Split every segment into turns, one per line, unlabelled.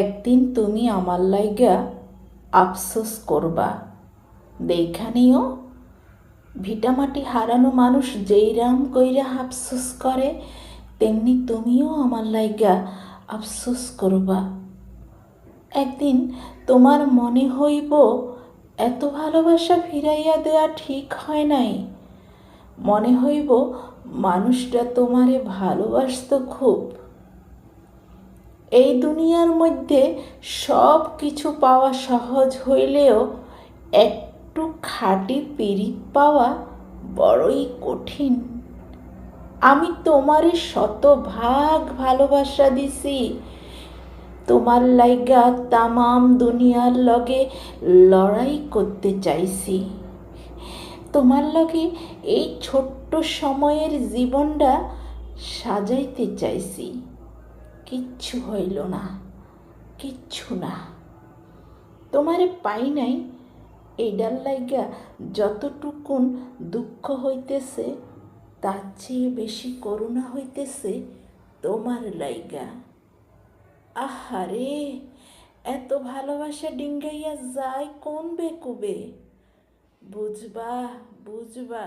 একদিন তুমি আমার লাইগা আফসোস করবা। দেখানিও ভিটামাটি হারানো মানুষ যেই রাম কইরা আফসোস করে, তেমনি তুমিও আমার লাইগা আফসোস করবা। একদিন তোমার মনে হইব, এত ভালোবাসা ফিরাইয়া দেওয়া ঠিক হয় নাই। মনে হইব, মানুষটা তোমারে ভালোবাসতো খুব। এই দুনিয়ার মধ্যে সব কিছু পাওয়া সহজ হইলেও একটু খাঁটি পিরিত পাওয়া বড়ই কঠিন। আমি তোমারে শতভাগ ভালোবাসা দিছি। তোমার লাইগা তামাম দুনিয়ার লগে লড়াই করতে চাইছি। তোমার লগে এই ছোট্ট সময়ের জীবনটা সাজাইতে চাইছি। কিচ্ছু হইল না, কিচ্ছু না। তোমারে পাই নাই এইডার লাইগা যতটুকুন দুঃখ হইতেছে, তার চেয়ে বেশি করুণা হইতেছে তোমার লাইগা। আহারে, এত ভালোবাসা ডিঙ্গাইয়া যায় কোন বেকুবে? বুঝবা বুঝবা,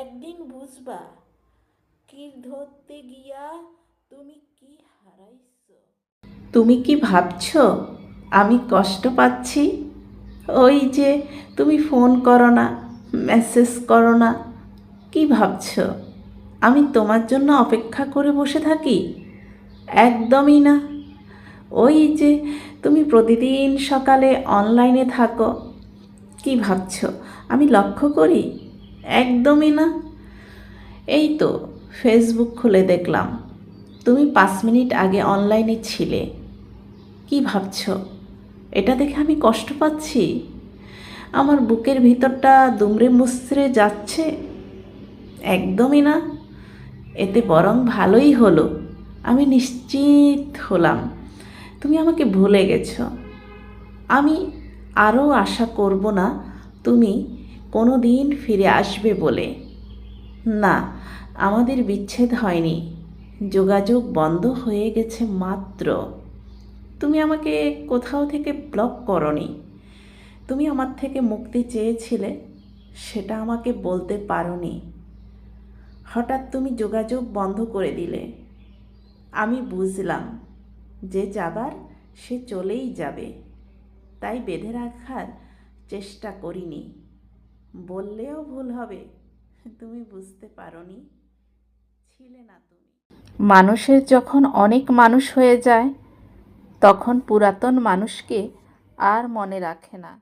একদিন বুঝবা কি ধরতে গিয়া তুমি কি ভাবছ? আমি কষ্ট পাচ্ছি? ওই যে তুমি ফোন করো না, মেসেজ করো না, কি ভাবছ? আমি তোমার জন্য অপেক্ষা করে বসে থাকি? একদমই না। ওই যে তুমি প্রতিদিন সকালে অনলাইনে থাকো, কি ভাবছ? আমি লক্ষ্য করি? একদমই না। এই তো, ফেসবুক খুলে দেখলাম। তুমি পাঁচ মিনিট আগে অনলাইনে ছিলে। কি ভাবছ? এটা দেখে আমি কষ্ট পাচ্ছি। আমার বুকের ভিতরটা দুমড়ে মুচড়ে যাচ্ছে। একদমই না। এতে বরং ভালোই হলো। আমি নিশ্চিত হলাম। তুমি আমাকে ভুলে গেছো। আমি আরও আশা করব না তুমি কোনো দিন ফিরে আসবে বলে। না, আমাদের বিচ্ছেদ হয়নি। যোগাযোগ বন্ধ হয়ে গেছে মাত্র। তুমি আমাকে কোথাও থেকে ব্লক করনি। তুমি আমার থেকে মুক্তি চেয়েছিলে, সেটা আমাকে বলতে পারোনি। হঠাৎ তুমি যোগাযোগ বন্ধ করে দিলে। আমি বুঝলাম যে যাবার সে চলেই যাবে, তাই বেঁধে রাখার চেষ্টা করিনি। বললেও ভুল হবে, তুমি বুঝতে পারোনি, ছিলে না তুমি। মানুষের যখন অনেক মানুষ হয়ে যায় তখন পুরাতন মানুষকে আর মনে রাখে না।